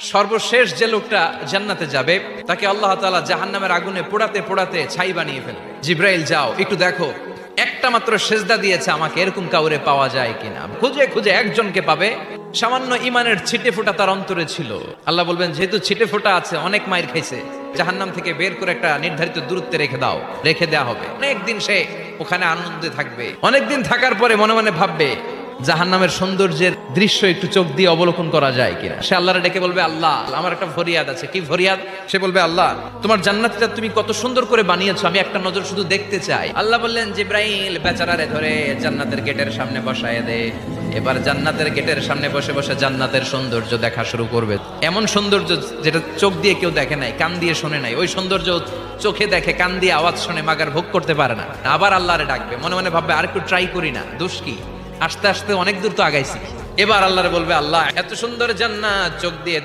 সর্বশেষ যে লোকটা জান্নাতে যাবে, তাকে আল্লাহ তাআলা জাহান্নামের আগুনে পোড়াতে পোড়াতে ছাই বানিয়ে ফেলবে। জিব্রাইল, যাও, একটু দেখো, একটা মাত্র সেজদা দিয়েছে আমাকে, এরকম কাউরে পাওয়া যায় কিনা? খুঁজে খুঁজে একজনকে পাবে। সামান্য ইমানের ছিটে ফোটা তার অন্তরে ছিল। আল্লাহ বলবেন, যেহেতু ছিটে ফোটা আছে, অনেক মায়ের খাইছে। জাহান্নাম থেকে বের করে একটা নির্ধারিত দূরত্বে রেখে দাও, রেখে দেওয়া হবে। অনেকদিন সে ওখানে আনন্দে থাকবে। অনেকদিন থাকার পরে মনে মনে ভাববে জাহান্নামের সৌন্দর্যের দৃশ্য একটু চোখ দিয়ে অবলোকন করা যায় কিনা? সে আল্লাহরে ডেকে বলবে, আল্লাহ, আমার একটা ফরিয়াদ আছে। কি ফরিয়াদ? সে বলবে, আল্লাহ, তোমার জান্নাতটা তুমি কত সুন্দর করে বানিয়েছো, আমি একটা নজর শুধু দেখতে চাই। আল্লাহ বললেন, জিব্রাইল, বেচারারে ধরে জান্নাতের গেটের সামনে বসায় দে। এবার জান্নাতের গেটের সামনে বসে বসে জান্নাতের সৌন্দর্য দেখা শুরু করবে। এমন সৌন্দর্য যেটা চোখ দিয়ে কেউ দেখে নাই, কান দিয়ে শোনে নাই, ওই সৌন্দর্য চোখে দেখে, কান দিয়ে আওয়াজ শুনে, মাগার ভোগ করতে পারে না। আবার আল্লাহরে ডাকবে, মনে মনে ভাববে, আর একটু ট্রাই করি না, দোষ কি? আস্তে আস্তে অনেক দূর তো আগাইছি। এবার আল্লাহরে বলবে, আল্লাহ, এত সুন্দর জান্নাত, চোখ দিয়ে